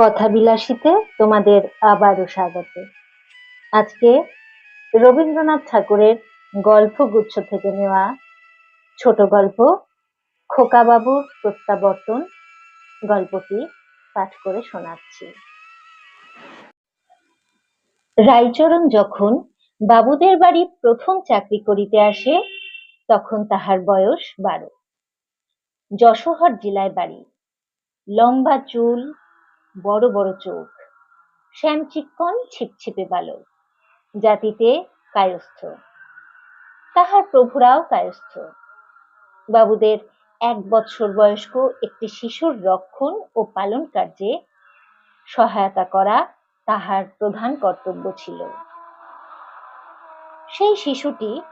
কথা বিলাসিতে তোমাদের আবারও স্বাগত। আজকে রবীন্দ্রনাথ ঠাকুরের গল্পগুচ্ছ থেকে নেওয়া ছোট গল্প, খোকাবাবুর প্রত্যাবর্তন গল্পটি পাঠ করে শোনাচ্ছি। রাইচরণ যখন বাবুদের বাড়ি প্রথম চাকরি করিতে আসে, তখন তাহার বয়স বারো। যশোহর জেলায় বাড়ি। লম্বা চুল বড় বড় চোখ। শ্যাম শ্যামচিক্কন ছিপছিপে বালক জাতিতে কায়স্থ। তাহার প্রভুরাও কায়স্থ। বাবুদের এক বৎসর বয়স্ক একটি শিশুর রক্ষণ ও পালন কার্যে সহায়তা করা তাহার প্রধান কর্তব্য ছিল। সেই শিশুটি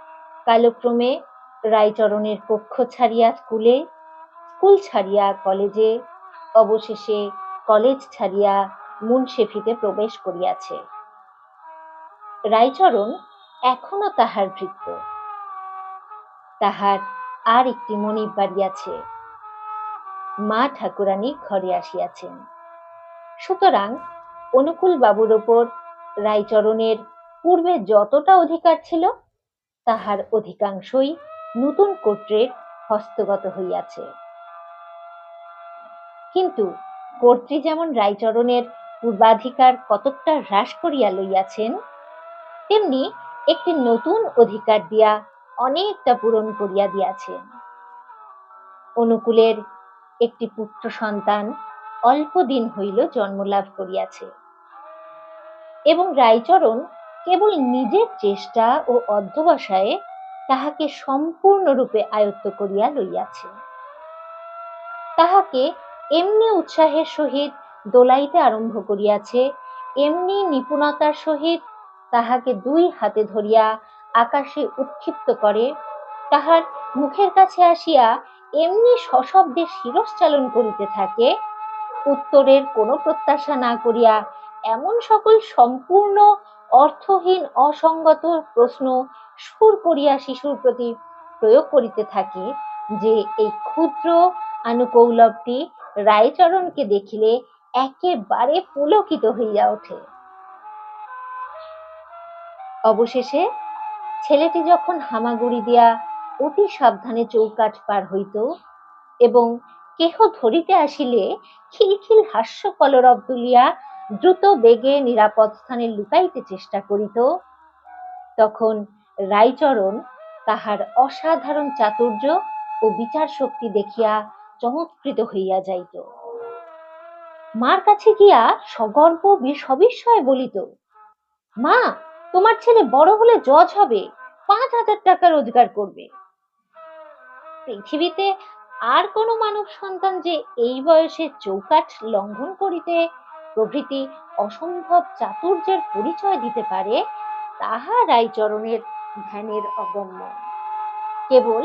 কালক্রমে রায়চরণের কক্ষ ছাড়িয়া স্কুলে, স্কুল ছাড়িয়া কলেজে, অবশেষে কলেজ ছাড়িয়া মুনশেফিতে প্রবেশ করিয়াছে। রায়চরণ এখনও তাহার ভৃত্য। তাহার আর একটি মনিব বাড়িয়াছে মা ঠাকুরানী ঘরে আসিয়াছেন। সুতরাং অনুকূল বাবুর ওপর রায়চরণের পূর্বে যতটা অধিকার ছিল, তাহার অধিকাংশই নতুন কর্ত্রের হস্তগত হইয়াছে। কিন্তু কর্ত্রী যেমন রায়চরণের পূর্বাধিকার কতকটা হ্রাস করিয়া লইয়াছেন, তেমনি একটি নতুন অধিকার দিয়া অনেকটা পূরণ করিয়া দিয়াছেন। অনুকূলের একটি পুত্র সন্তান অল্প দিন হইল জন্মলাভ করিয়াছে এবং রায়চরণ কেবল নিজের চেষ্টা ও অধ্যবসায়ে তাহাকে সম্পূর্ণরূপে আয়ত্ত করিয়া লইয়াছে। তাহাকে এমনি উৎসাহের সহিত দোলাইতে আরম্ভ করিয়াছে, এমনি নিপুণতার সহিত তাহাকে দুই হাতে ধরিয়া আকাশে উৎক্ষিপ্ত করে, তাহার মুখের কাছে আসিয়া এমনি সশব্দে শিরশ্চালন করিতে থাকে, উত্তরের কোনো প্রত্যাশা না করিয়া এমন সকল সম্পূর্ণ, অর্থহীন, অসঙ্গত প্রশ্ন সুর করিয়া শিশুর প্রতি প্রয়োগ করিতে থাকে যে এই ক্ষুদ্র আনুকৌলভটি রায়চরণকে দেখিলে একেবারে পুলকিত হইয়া ওঠে। অবশেষে ছেলেটি যখন হামাগুড়ি দিয়া অতি সাবধানে চৌকাঠ পার হইত এবং কেহ ধরিতে আসিলে খিলখিল হাস্য কলরব তুলিয়া দ্রুত বেগে নিরাপদ স্থানে লুকাইতে চেষ্টা করিত, তখন রায়চরণ তাহার অসাধারণ চাতুর্য ও বিচার শক্তি দেখিয়া চমৎকৃত হইয়া যাইত। মার কাছে গিয়া সগর্ব সবিস্ময়ে বলিত, মা, তোমার ছেলে বড় হলে জজ হবে, পাঁচ হাজার টাকা রোজগার করবে। পৃথিবীতে আর কোনো মানব সন্তান যে এই বয়সে চৌকাঠ লঙ্ঘন করিতে প্রভৃতি অসম্ভব চাতুর্যের পরিচয় দিতে পারে, তাহা রায়চরণের ধ্যানের অগম্য। কেবল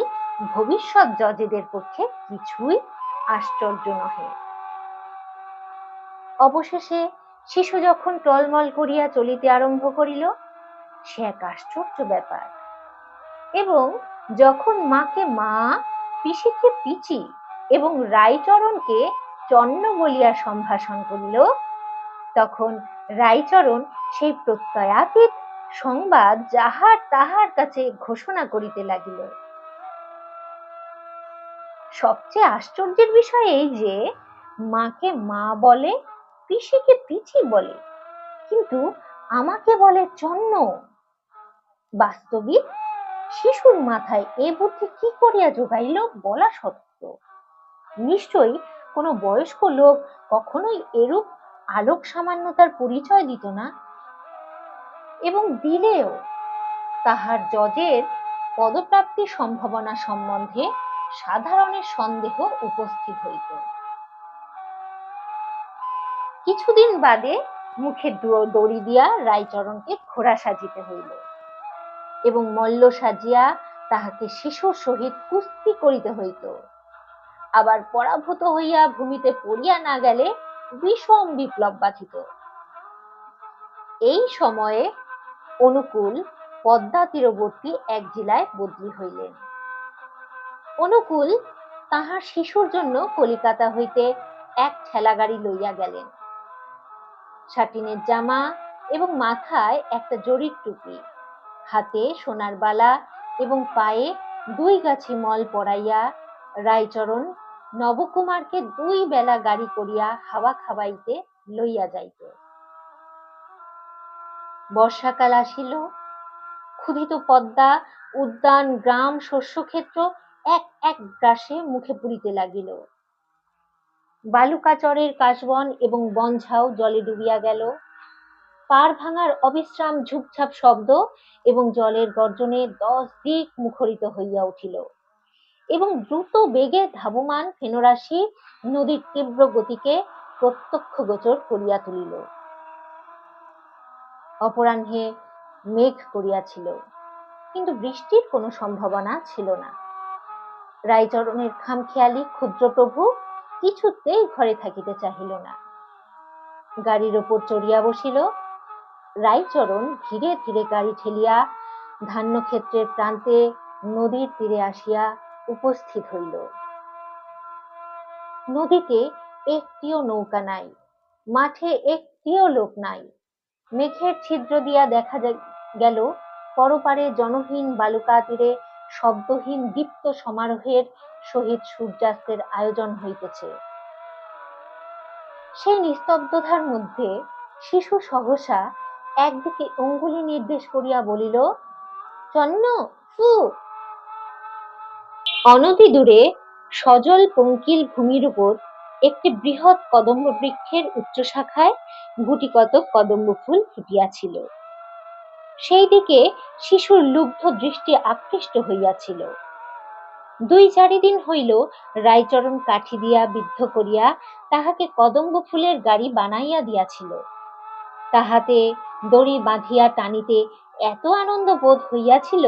ভবিষ্যৎ জজেদের পক্ষে কিছুই আশ্চর্য নহে। অবশেষে শিশু যখন টলমল করিয়া চলিতে আরম্ভ করিল, সে এক আশ্চর্য ব্যাপার। এবং যখন মাকে মা, পিসিকে পিচি এবং রায়চরণকে চন্ন বলিয়া সম্ভাষণ করিল, তখন রায়চরণ সেই প্রত্যয়াতীত সংবাদ যাহার তাহার কাছে ঘোষণা করিতে লাগিল। সবচেয়ে আশ্চর্যের বিষয় এই যে, মাকে মা বলে, পিসিকে পিচি বলে, কিন্তু আমাকে বলে চন্ন। বাস্তবিক শিশুর মাথায় এ বুদ্ধি কি করিয়া যোগাইল বলা সত্য। নিশ্চয়ই কোনো বয়স্ক লোক কখনোই এরূপ আলোক সামান্যতার পরিচয় দিত না। এবং দিলেও তাহার জজের পদপ্রাপ্তির সম্ভাবনা সম্বন্ধে সাধারণের সন্দেহ উপস্থিত হইত। কিছুদিন বাদে মুখে দড়ি দিয়া রায়চরণকে ঘোড়া সাজিতে হইল এবং মল্ল সাজিয়া তাহাকে শিশুর সহিত কুস্তি করিতে হইত। আবার পরাভূত হইয়া ভূমিতে পড়িয়া না গেলে বিষম বিপ্লব বাঁধিত। এই সময়ে অনুকূল পদ্মা তীরবর্তী এক জেলায় বদলি হইলেন। অনুকূল তাহার শিশুর জন্য কলিকাতা হইতে এক ঠেলা গাড়ি লইয়া গেলেন। সাটিনের জামা এবং মাথায় একটা জরির টুপি, হাতে সোনার বালা এবং পায়ে দুই গাছি মল পরাইয়া রায়চরণ নবকুমারকে দুই বেলা গাড়ি করিয়া হাওয়া খাওয়াইতে লইয়া যাইত। বর্ষাকাল আসিল, ক্ষুধিত পদ্মা, উদ্যান, গ্রাম, শস্যক্ষেত্র এক এক গ্রাসে মুখে পুরিতে লাগিল। বালুকাচরের কাশবন এবং বনঝাও জলে ডুবিয়া গেল। পার ভাঙার অবিশ্রাম ঝুপঝাপ শব্দ এবং জলের গর্জনে দশ দিক মুখরিত হইয়া উঠিল। এবং দ্রুত বেগে ধাবমান ফেনরাশি নদীর তীব্র গতিকে প্রত্যক্ষ গোচর করিয়া তুলিল। অপরাহ্নে মেঘ করিয়াছিল, কিন্তু বৃষ্টির কোনো সম্ভাবনা ছিল না। রায়চরণের খামখেয়ালি ক্ষুদ্র প্রভু কিছুতেই ঘরে থাকিতে চাহিল না। গাড়ির ওপর চড়িয়া বসিল। রায়চরণ ধীরে ধীরে গাড়ি ঠেলিয়া ধান্যক্ষেত্রের প্রান্তে নদীর তীরে আসিয়া উপস্থিত হইল। নদীতে একটিও নৌকা নাই, মাঠে একটিও লোক নাই। মেঘের ছিদ্র দিয়া দেখা গেল, পরপারে জনহীন বালুকা তীরে শব্দহীন দীপ্ত সমারোহের সহিত সূর্যাস্তের আয়োজন হইতেছে। সেই নিস্তব্ধতার মধ্যে শিশু সহসা একদিকে অঙ্গুলি নির্দেশ করিয়া বলিল চন্ন ফু! অনতি দূরে সজল পঙ্কিল ভূমির উপর একটি বৃহৎ কদম্ব বৃক্ষের উচ্চ শাখায় গুটিকতক কদম্ব ফুল ফুটিয়াছিল। সেই দিকে শিশুর লুব্ধ দৃষ্টি আকৃষ্ট হইয়াছিল। দুই চারিদিন হইল রায়চরণ কাঠি দিয়া বিদ্ধ করিয়া তাহাকে কদম্ব ফুলের গাড়ি বানাইয়া দিয়াছিল। তাহাতে দড়ি বাঁধিয়া টানিতে এত আনন্দ বোধ হইয়াছিল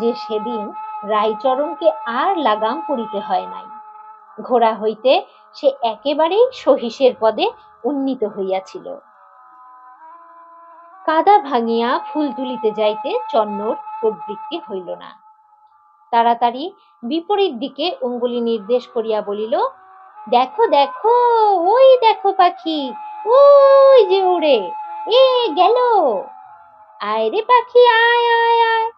যে সেদিন রায়চরণকে আর লাগাম পড়িতে হয় নাই। ঘোড়া হইতে সে একেবারেই সহিসের পদে উন্নীত হইয়াছিল। কাদা ভাঙিয়া ফুল তুলিতে যাইতে চন্নর প্রবৃত্তি হইল না। তাড়াতাড়ি বিপরীত দিকে অঙ্গুলি নির্দেশ করিয়া বলিল, দেখো দেখো, ওই দেখো পাখি, ওই যে উড়ে এ গেল। আয় রে পাখি, আয় আয় আয়।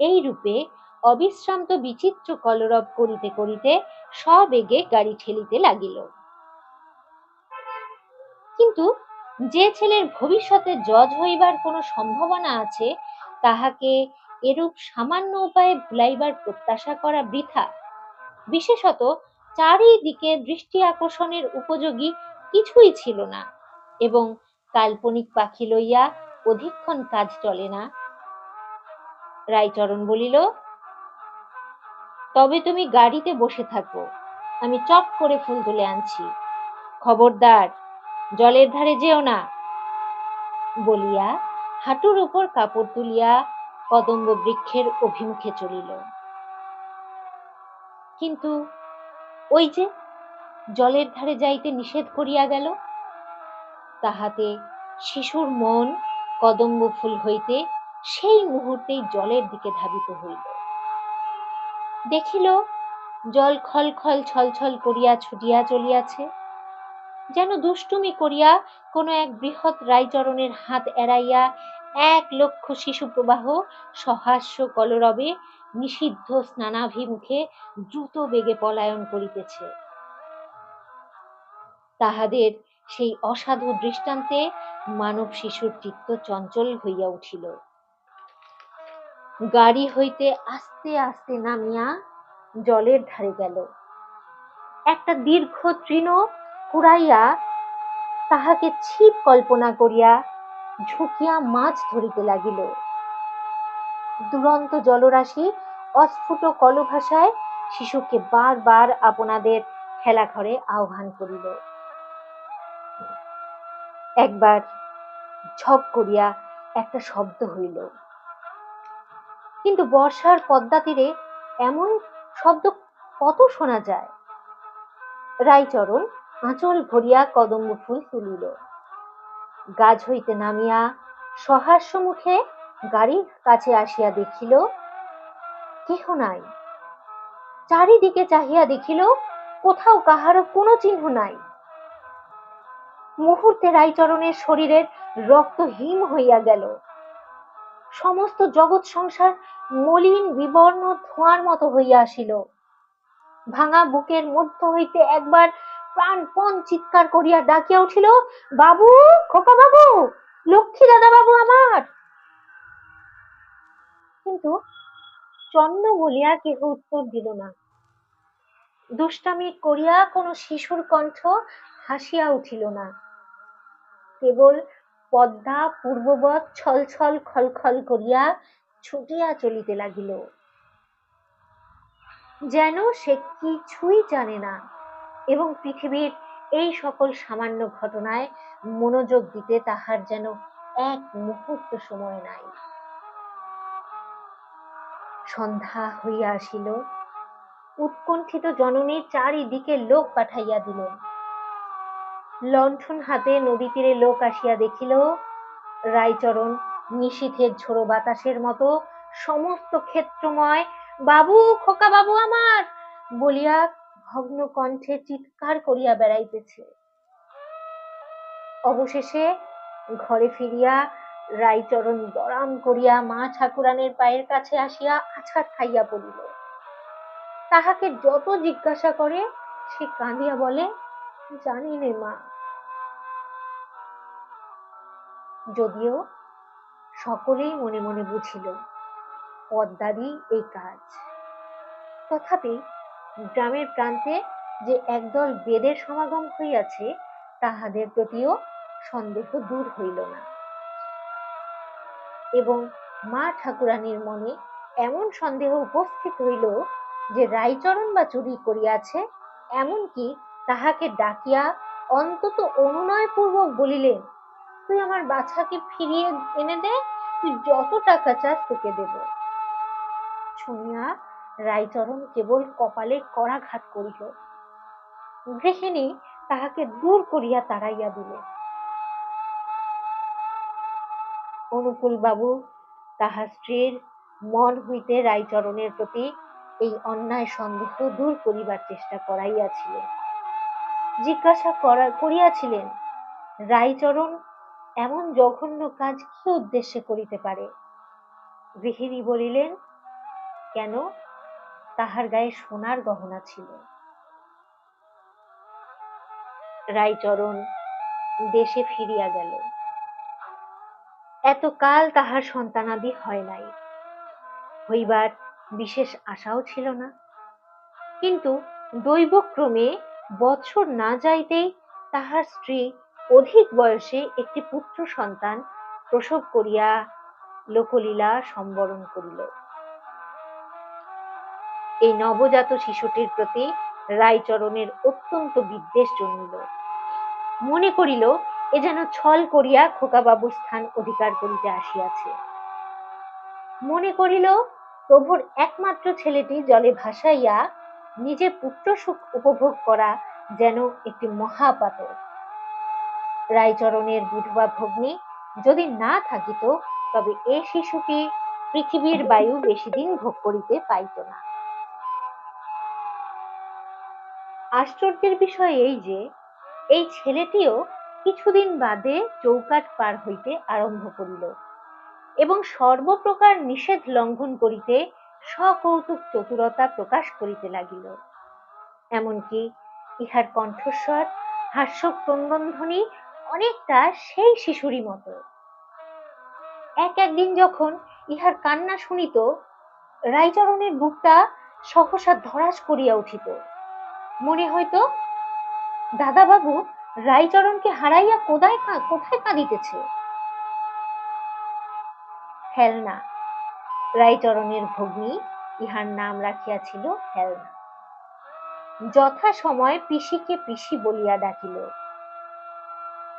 এই রূপে অবিশ্রান্ত বিচিত্র কলরব করিতে করিতে সবেগে গাড়ি ঠেলিতে লাগিল। কিন্তু যে ছেলের ভবিষ্যতে জজ হইবার কোনো সম্ভাবনা আছে, তাহাকে এরূপ সামান্য উপায়ে ভুলাইবার প্রত্যাশা করা বৃথা। বিশেষত চারিদিকে দৃষ্টি আকর্ষণের উপযোগী কিছুই ছিল না এবং কাল্পনিক পাখি লইয়া অধিকক্ষণ কাজ চলে না। রায়চরণ বলিল, তবে তুমি গাড়িতে বসে থাকো, আমি চট করে ফুল তুলে আনছি। খবরদার জলের ধারে যেও না। বলিয়া হাঁটুর উপর কাপড় তুলিয়া কদম্ব বৃক্ষের অভিমুখে চলিল। কিন্তু ওই যে জলের ধারে যাইতে নিষেধ করিয়া গেল, তাহাতে শিশুর মন কদম্ব ফুল হইতে সেই মুহূর্তেই জলের দিকে ধাবিত হইল। দেখিল জল খল খল ছলছল করিয়া ছুটিয়া চলিয়াছে। যেন দুষ্টুমি করিয়া কোনো এক বৃহৎ রায়চরণের হাত এড়াইয়া এক লক্ষ শিশু প্রবাহ সহাস্য কলরবে, নিষিদ্ধ স্নানাভিমুখে দ্রুত বেগে পলায়ন করিতেছে। তাহাদের সেই অসাধু দৃষ্টান্তে মানব শিশুর চিত্ত চঞ্চল হইয়া উঠিল। গাড়ি হইতে আস্তে আস্তে নামিয়া জলের ধারে গেল। একটা দীর্ঘ তৃণ কুড়াইয়া তাহাকে ছিপ কল্পনা করিয়া ঝুঁকিয়া মাছ ধরিতে লাগিল। দুরন্ত জলরাশি অস্ফুট কলভাষায় শিশুকে বারবার আপনাদের খেলাঘরে আহ্বান করিল। একবার ঝপ করিয়া একটা শব্দ হইল। কিন্তু বর্ষার পদ্মা তীরে এমন শব্দ কত শোনা যায়? রায়চরণ আঁচল ভরিয়া কদম্ব ফুল তুলিল। গাছ হইতে নামিয়া সহাস্য মুখে গাড়ির কাছে আসিয়া দেখিল, কেহ নাই। চারিদিকে চাহিয়া দেখিল, কোথাও কাহারও কোনো চিহ্ন নাই। মুহূর্তে রায়চরণের শরীরের রক্ত হিম হইয়া গেল। সমস্ত জগৎ সংসার মলিন বিবর্ণ ধোঁয়ার মতো হইয়া আসিল। ভাঙা বুকের মধ্য হইতে একবার প্রাণপণ চিৎকার করিয়া ডাকিয়া উঠিল, বাবু, খোকা বাবু, লক্ষ্মী দাদা বাবু আমার! কিন্তু চন্ন বলিয়া কেহ উত্তর দিল না। দুষ্টামি করিয়া কোনো শিশুর কণ্ঠ হাসিয়া উঠিল না। কেবল পদ্মা পূর্ববৎ ছল ছল খলখল করিয়া ছুটিয়া চলিতে লাগিল। যেন সে কিছুই জানে না। এবং পৃথিবীর এই সকল সামান্য ঘটনায় মনোযোগ দিতে তাহার যেন এক মুহূর্ত সময় নাই। সন্ধ্যা হইয়া আসিল। উৎকণ্ঠিত জননী চারিদিকে লোক পাঠাইয়া দিলেন লণ্ঠন হাতে নদী তীরে লোক আসিয়া দেখিল, রায়চরণ নিশীথের ঝোড়ো বাতাসের মতো সমস্ত ক্ষেত্রময়, বাবু, খোকা বাবু আমার! বলিয়া ভগ্ন কণ্ঠে চিৎকার করিয়া বেড়াইতেছে। অবশেষে ঘরে ফিরিয়া রায়চরণ দরাম করিয়া মা ঠাকুরানের পায়ের কাছে আসিয়া আছাড় খাইয়া পড়িল। তাহাকে যত জিজ্ঞাসা করে, সে কাঁদিয়া বলে, জানি নে মা। যদিও সকলেই মনে মনে বুঝিল পদ্মারই এই কাজ। তথাপি গ্রামের প্রান্তে যে একদল বেদের সমাগম হইয়াছে, তাহাদের প্রতিও সন্দেহ দূর হইল না। এবং মা ঠাকুরানীর মনে এমন সন্দেহ উপস্থিত হইল যে রায়চরণ বা চুরি করিয়াছে, এমনকি তাহাকে ডাকিয়া অন্তত অনুনয় পূর্বক বলিলেন তুই আমার বাছাকে ফিরিয়ে এনে দে, তুই যত টাকা চাস তোকে দেব। শুনিয়া রায়চরণ কেবল কপালে করাঘাত করিল। গৃহিণী তাহাকে দূর করিয়া তাড়াইয়া দিলেন অনুকূল বাবু তাহার স্ত্রীর মন হইতে রায়চরণের প্রতি এই অন্যায় সন্দেহ দূর করিবার চেষ্টা করাইয়াছিলেন। জিজ্ঞাসা করা, করিয়াছিলেন, রায়চরণ, এমন জঘন্য কাজ কি উদ্দেশ্যে করিতে পারে? গৃহিণী বলিলেন, কেন? তাহার গায়ে সোনার গহনা ছিল। রায়চরণ দেশে ফিরিয়া গেল। এতকাল তাহার সন্তানাদি হয় নাই। হইবার বিশেষ আশাও ছিল না। কিন্তু দৈবক্রমে বৎসর না যাইতেই তাহার স্ত্রী অধিক বয়সে একটি পুত্র সন্তান প্রসব করিয়া লোকলীলা সম্বরণ করিল। এই নবজাত শিশুটির প্রতি রায়চরণের অত্যন্ত বিদ্বেষ জন্মিল। মনে করিল, এ যেন ছল করিয়া খোকাবাবুর স্থান অধিকার করিতে আসিয়াছে। মনে করিল, প্রভুর একমাত্র ছেলেটি জলে ভাসাইয়া নিজে পুত্র সুখ উপভোগ করা যেন একটি মহাপাতক। রায়চরণের বিধবা ভগ্নী যদি না থাকিত, তবে এ শিশুটি পৃথিবীর বায়ু বেশি দিন ভোগ করিতে পাইত না। আশ্চর্যের বিষয় এই যে, এই ছেলেটিও কিছুদিন বাদে চৌকাট পার হইতে আরম্ভ করিল এবং সর্বপ্রকার নিষেধ লঙ্ঘন করিতে সকৌতুক চতুরতা প্রকাশ করিতে লাগিল। এমনকি ইহার কণ্ঠস্বর হাস্য ক্রন্দনধ্বনি অনেকটা সেই শিশুরই মতো। এক একদিন যখন ইহার কান্না শুনিত, রায়চরণের বুকটা সহসা ধরাস করিয়া উঠিত। মনে হইতো দাদাবাবু রায়চরণকে হারাইয়া কোথায় কোথায় কাঁদিতেছে? হেলনা, রায়চরণের ভগ্নী, ইহার নাম রাখিয়াছিল হেলনা। যথা সময় পিসিকে পিসি বলিয়া ডাকিল।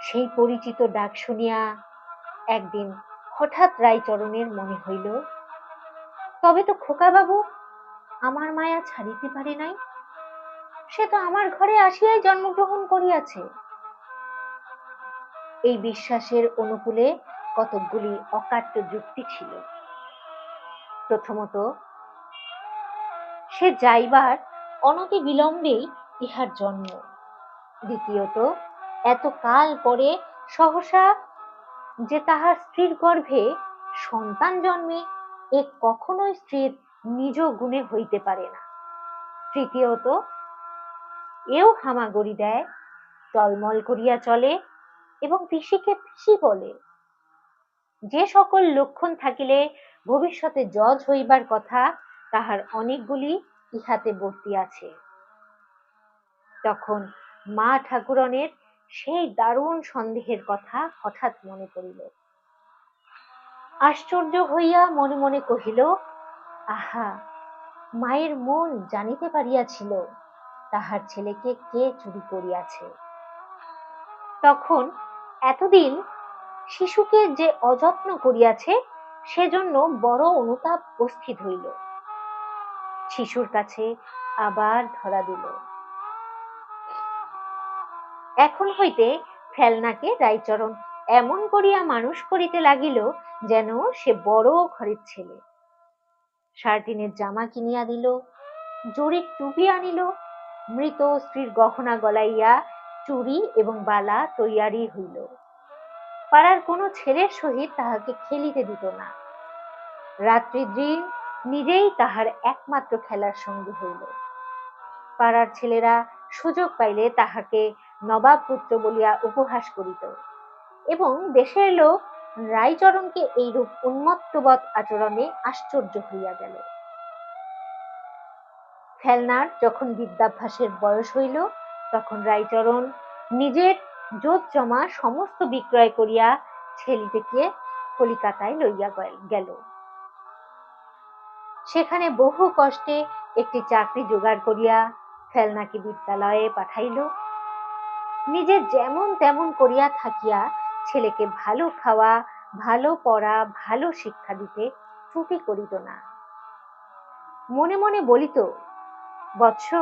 সেই পরিচিত ডাক শুনিয়া একদিন হঠাৎ রায়চরণের মনে হইল, তবে তো খোকাবাবু, আমার মায়া ছাড়িতে পারে নাই? সে তো আমার ঘরে আসিয়াই জন্মগ্রহণ করিয়াছে। এই বিশ্বাসের অনুকূলে কতকগুলি অকাট্য যুক্তি ছিল। প্রথমত, সে যাইবার অনতি বিলম্বেই ইহার জন্ম। দ্বিতীয়ত, এত কাল পরে সহসা যে তাহার স্ত্রীর গর্ভে সন্তান জন্মে এ কখনোই স্ত্রীর নিজ গুণে হইতে পারে না। তৃতীয়ত এও হামাগড়ি দেয়। টলমল করিয়া চলে এবং পিসিকে পিসি বলে, যে সকল লক্ষণ থাকিলে ভবিষ্যতে জজ হইবার কথা তাহার অনেকগুলি ইহাতে বর্তি আছে। তখন মা ঠাকুরনের সেই দারুণ সন্দেহের কথা হঠাৎ মনে পড়িল। আশ্চর্য হইয়া মনে মনে কহিল, আহা, মায়ের মন জানিতে পারিয়াছিল তাহার ছেলেকে কে চুরি করিয়াছে? তখন এতদিন শিশুকে যে অযত্ন করিয়াছে, সেজন্য বড় অনুতাপ উপস্থিত হইল। শিশুর কাছে আবার ধরা দিল। এখন হইতে ফেলনাকে রাইচরণ এমন করিয়া মানুষ করিতে লাগিল যেন সে বড় ঘরের ছেলে। সার্টিনের জামা কিনিয়া দিল, জরির টুপি আনিল মৃত স্ত্রীর গহনা গলাইয়া চুরি এবং বালা তৈয়ারি হইল। পাড়ার কোনো ছেলের সহিত তাহাকে খেলিতে দিত না। রাত্রি দিন নিজেই তাহার একমাত্র খেলার সঙ্গী হইল। পাড়ার ছেলেরা সুযোগ পাইলে তাহাকে নবাব পুত্র বলিয়া উপহাস করিত এবং দেশের লোক রায়চরণকে এইরূপ উন্মত্তবৎ আচরণে আশ্চর্য হইয়া গেল। ফেলনার যখন বিদ্যাভ্যাসের বয়স হইল, তখন রায়চরণ নিজের জোত জমা সমস্ত বিক্রয় করিয়া ছেলেটিকে কলিকাতায় লইয়া গেল সেখানে বহু কষ্টে একটি চাকরি জোগাড় করিয়া ফেলনাকে বিদ্যালয়ে পাঠাইল। নিজে যেমন তেমন করিয়া থাকিয়া ছেলেকে ভালো খাওয়া, ভালো পড়া, ভালো শিক্ষা দিতে ত্রুটি করিত না। মনে মনে বলিত বৎস,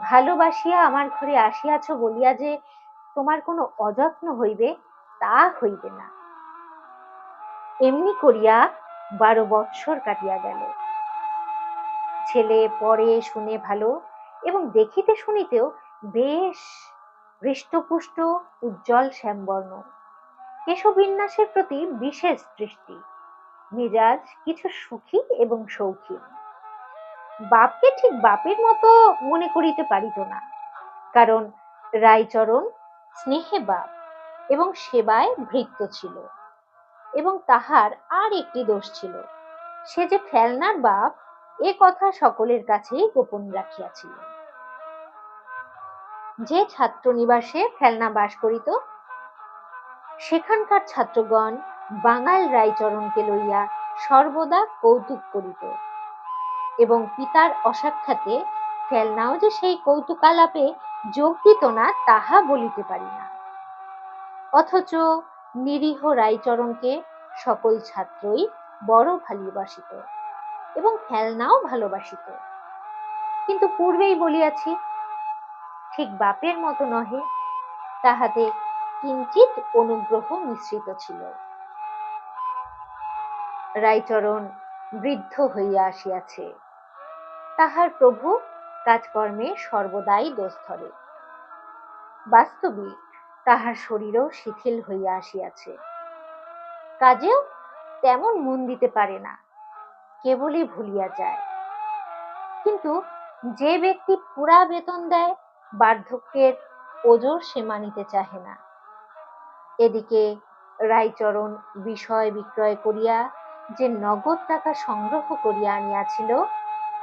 ভালোবাসিয়া আমার ঘরে আসিয়াছ বলিয়া যে তোমার কোনো অযত্ন হইবে, তা হইবে না। এমনি করিয়া বারো বৎসর কাটিয়া গেল। ছেলে পড়ে শুনে ভালো এবং দেখিতে শুনিতেও বেশ হৃষ্টপুষ্ট, উজ্জ্বল শ্যামবর্ণ। কেশবিন্যাসের প্রতি বিশেষ দৃষ্টি। মেজাজ কিছু সুখী এবং শৌখিন। বাপকে ঠিক বাপের মতো মনে করিতে পারিত না। কারণ রায়চরণ স্নেহে বাপ এবং সেবায় ভৃত্য ছিল এবং তাহার আর একটি দোষ ছিল। সে যে ফেলনার বাপ, এ কথা সকলের কাছেই গোপন রাখিয়াছিল। যে ছাত্র নিবাসে ফেলনা বাস করিত, সেখানকার ছাত্রগণ বাঙাল রায়চরণকে লইয়া সর্বদা কৌতুক করিত। এবং পিতার অসাক্ষাতে ফেলনাও যে সেই কৌতুকালাপে যোগ দিত না, তাহা বলিতে পারি না। অথচ নিরীহ রায়চরণকে সকল ছাত্রই বড় ভালোবাসিত এবং ফেলনাও ভালোবাসিত। কিন্তু পূর্বেই বলিয়াছি, ঠিক বাপের মতো নহে, তাহাতে কিঞ্চিত অনুগ্রহ মিশ্রিত ছিল। রায়চরণ বৃদ্ধ হইয়া আসিয়াছে। তাহার প্রভু কাজকর্মে সর্বদাই দোষ ধরে বাস্তবিক তাহার শরীরও শিথিল হইয়া আসিয়াছে। কাজেও তেমন মন দিতে পারে না, কেবলই ভুলিয়া যায়। কিন্তু যে ব্যক্তি পুরা বেতন দেয়, বার্ধক্যের ওজোর সে মানিতে চাহে না। এদিকে রায়চরণ বিষয় বিক্রয় করিয়া যে নগদ টাকা সংগ্রহ করিয়া আনিয়াছিল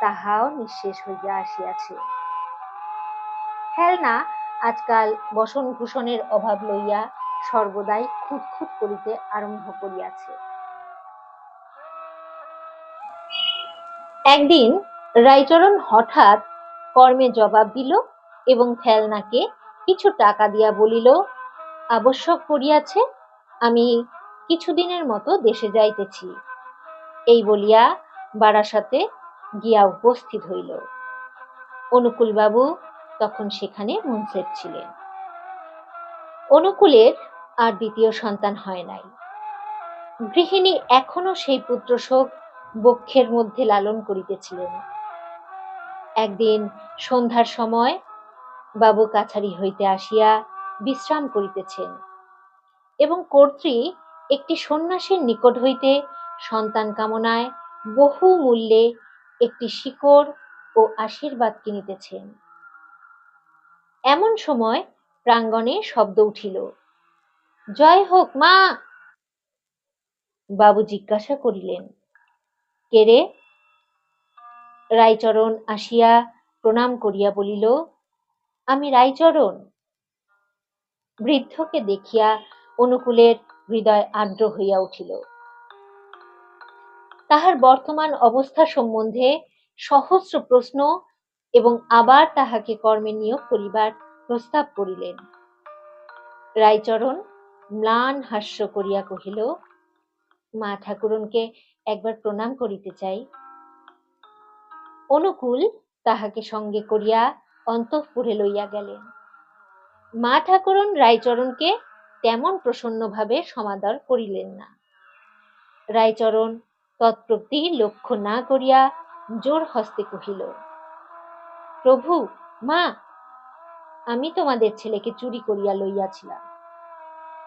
তাহাও নিঃশেষ হইয়া আসিয়াছে। হেলনা আজকাল বসন ভূষণের অভাব লইয়া সর্বদাই খুঁতখুত করিতে আরম্ভ করিয়াছে। একদিন রায়চরণ হঠাৎ কর্মে জবাব দিল এবং ফেলনাকে কিছু টাকা দিয়া বলিল, আবশ্যক পড়িয়াছে, আমি কিছুদিনের মতো দেশে যাইতেছি। এই বলিয়া বারাসাতে গিয়া উপস্থিত হইল। অনুকূলবাবু তখন সেখানে মুন্সেফ ছিলেন। অনুকূলের আর দ্বিতীয় সন্তান হয় নাই। গৃহিণী এখনও সেই পুত্র শোক বক্ষের মধ্যে লালন করিতেছিলেন। একদিন সন্ধ্যার সময় বাবু কাছারি হইতে আসিয়া বিশ্রাম করিতেছেন এবং কর্ত্রী একটি সন্ন্যাসীর নিকট হইতে সন্তান কামনায় বহু মূল্যে একটি শিকড় ও আশীর্বাদ কিনিতেছেন। এমন সময় প্রাঙ্গণে শব্দ উঠিল, জয় হোক মা! বাবু জিজ্ঞাসা করিলেন, কে রে? রায়চরণ আসিয়া প্রণাম করিয়া বলিল, আমি রায়চরণ। বৃদ্ধকে দেখিয়া অনুকূলের হৃদয় আর্দ্র হইয়া উঠিল। তাহার বর্তমান অবস্থা সম্বন্ধে সহস্র প্রশ্ন এবং আবার তাহাকে কর্মে নিয়োগ করিবার প্রস্তাব করিলেন। রায়চরণ ম্লান হাস্য করিয়া কহিল, মা ঠাকুরনকে একবার প্রণাম করিতে চাই। অনুকূল তাহাকে সঙ্গে করিয়া অন্তঃপুরে লইয়া গেলেন। মা ঠাকুরন রায়চরণকে তেমন প্রসন্নভাবে সমাদর করিলেন না। রায়চরণ তৎপ্রতি লক্ষ্য না করিয়া জোর হস্তে কহিল, প্রভু, মা, আমি তোমাদের ছেলেকে চুরি করিয়া লইয়াছিলাম।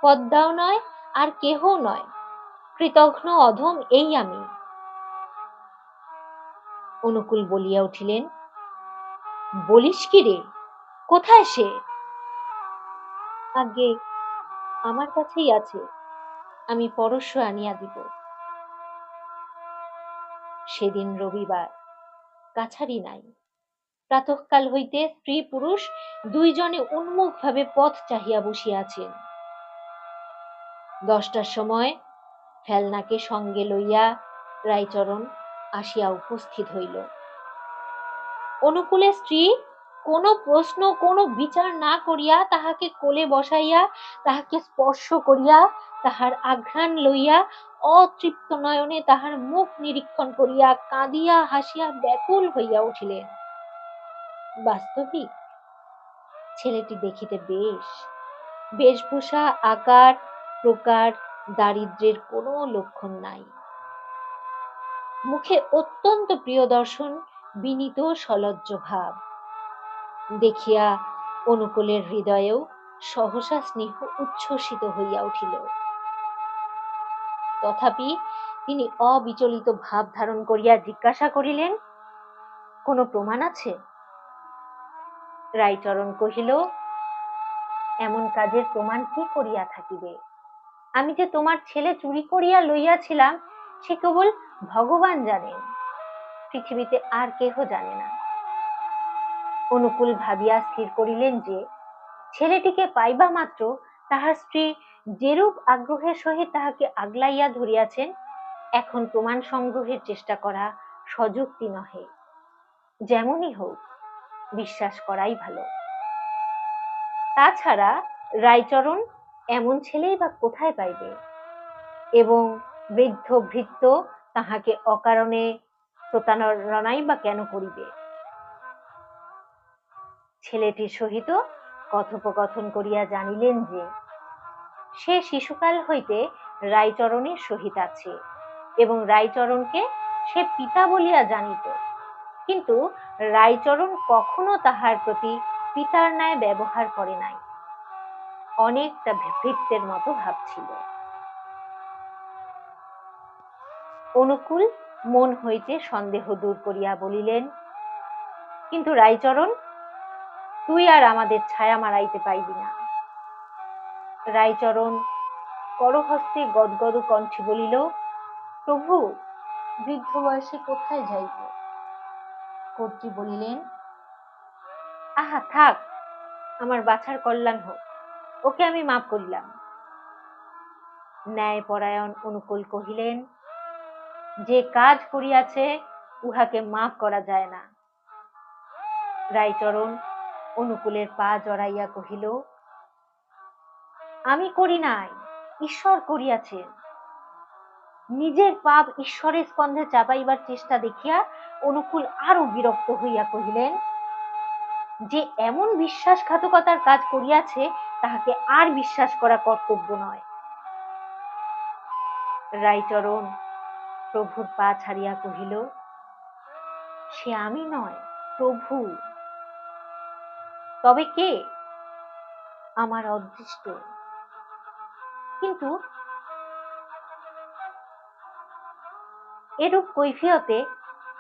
পদ্মাও নয়, আর কেহ নয়, কৃতঘ্ন অধম এই আমি। অনুকূল বলিয়া উঠিলেন, বলিস কি রে, কোথায় সে? আগে আমার কাছেই আছে, আমি পরশ আনিয়া দিব। সেদিন রবিবার। কাছারি নাই। প্রাতঃকাল হইতে স্ত্রী পুরুষ দুইজনে উন্মুখভাবে পথ চাহিয়া বসিয়াছেন। দশটার সময় ফেলনাকে সঙ্গে লইয়া রায়চরণ আসিয়া উপস্থিত হইল। অনুকূলে স্ত্রী কোনো প্রশ্ন, কোনো বিচার না করিয়া তাহাকে কোলে বসাইয়া তাহাকে স্পর্শ করিয়া তাহার আঘ্রাণ লইয়া অতৃপ্ত নয়নে তাহার মুখ নিরীক্ষণ করিয়া কাঁদিয়া হাসিয়া ব্যাকুল হইয়া উঠিলেন। বাস্তবিক ছেলেটি দেখিতে বেশ, বেশভূষা, আকার, প্রকার, দারিদ্রের কোনো লক্ষণ নাই। মুখে অত্যন্ত প্রিয় দর্শন, বিনীত সলজ্জ ভাব। দেখিয়া অনুকূলের হৃদয়েও সহসা স্নেহ উচ্ছ্বসিত হইয়া উঠিল। তথাপি তিনি অবিচলিত ভাব ধারণ করিয়া জিজ্ঞাসা করিলেন, কোনো প্রমাণ আছে? রায়চরণ কহিল, এমন কাজের প্রমাণ কি করিয়া থাকিবে? আমি যে তোমার ছেলে চুরি করিয়া লইয়াছিলাম, সে কেবল ভগবান জানেন পৃথিবীতে আর কেহ জানে না। অনুকূল ভাবিয়া স্থির করিলেন যে, ছেলেটিকে পাইবা মাত্র তাহার স্ত্রী যেরূপ আগ্রহের সহিত তাহাকে আগলাইয়া ধরিয়াছেন, এখন প্রমাণ সংগ্রহের চেষ্টা করা সযুক্তি নহে। যেমনই হোক, বিশ্বাস করাই ভালো। তাছাড়া রায়চরণ এমন ছেলেই বা কোথায় পাইবে? এবং বৃদ্ধ ভৃত্য তাহাকে অকারণে প্রতারণাই বা কেন করিবে? ছেলেটির সহিত কথোপকথন করিয়া জানিলেন যে সে শিশুকাল হইতে রায়চরণের সহিত আছে এবং রায়চরণকে সে পিতা বলিয়া জানিত। কিন্তু রায়চরণ কখনো তাহার প্রতি পিতার ন্যায় ব্যবহার করে নাই। অনেকটা ভৃত্যের মতো ভাবছিল অনুকূল মন হইতে সন্দেহ দূর করিয়া বলিলেন, কিন্তু রায়চরণ, তুই আর আমাদের ছায়া মারাইতে পাইবি না। রায়চরণ করহস্তে গদগদ কণ্ঠে বলিল, প্রভু, বৃদ্ধ বয়সে কোথায় যাইব? কর্ত্রী বলিলেন, আহা, থাক, আমার বাছার কল্যাণ হোক, ওকে আমি মাফ করিলাম। ন্যায় পরায়ণ অনুকূল কহিলেন, যে কাজ করিয়াছে, উহাকে মাফ করা যায় না। রায়চরণ অনুকূলের পা জড়াইয়া কহিল আমি করি নাই, ঈশ্বর করিয়াছেন নিজের পাপ ঈশ্বরের স্কন্ধে চাপাইবার চেষ্টা দেখিয়া অনুকূল আরও বিরক্ত হইয়া কহিলেন, যে এমন বিশ্বাসঘাতকতার কাজ করিয়াছে, তাহাকে আর বিশ্বাস করা কর্তব্য নয়। রায়চরণ প্রভুর পা ছাড়িয়া কহিল, সে আমি নয়, প্রভু। তবে কে? আমার অদৃষ্ট। কিন্তু এরূপ কৈফিয়তে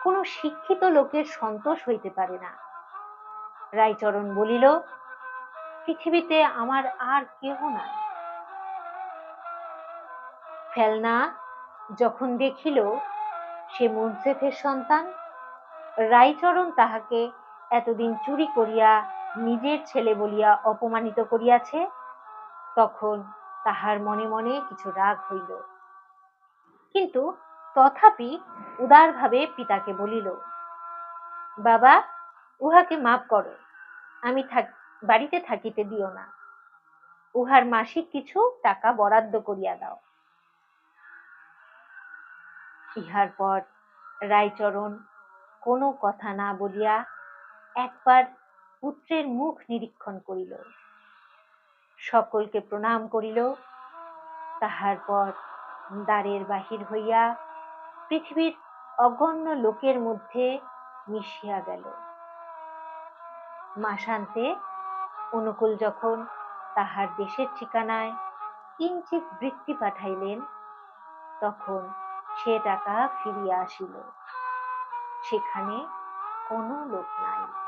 কোনো শিক্ষিত লোকের সন্তোষ হইতে পারে না। রায়চরণ বলিল, পৃথিবীতে আমার আর কেহ নাই। ফেলনা যখন দেখিল সে মুনসেফের সন্তান, রায়চরণ তাহাকে এতদিন চুরি করিয়া নিজের ছেলে বলিয়া অপমানিত করিয়াছে, তখন তাহার মনে মনে কিছু রাগ হইল। কিন্তু তথাপি উদারভাবে পিতাকে বলিল, বাবা, উহাকে মাফ করো, আমি বাড়িতে থাকিতে দিও না। উহার মাসিক কিছু টাকা বরাদ্দ করিয়া দাও। ইহার পর রায়চরণ কোনো কথা না বলিয়া একবার পুত্রের মুখ নিরীক্ষণ করিল। সকলকে প্রণাম করিল। তাহার পর দ্বারের বাহির হইয়া পৃথিবীর অগণ্য লোকের মধ্যে মিশিয়া গেল। মাসান্তে অনুকূল যখন তাহার দেশের ঠিকানায় কিঞ্চিত বৃত্তি পাঠাইলেন, তখন সে টাকা ফিরিয়া আসিল। সেখানে কোনো লোক নাই।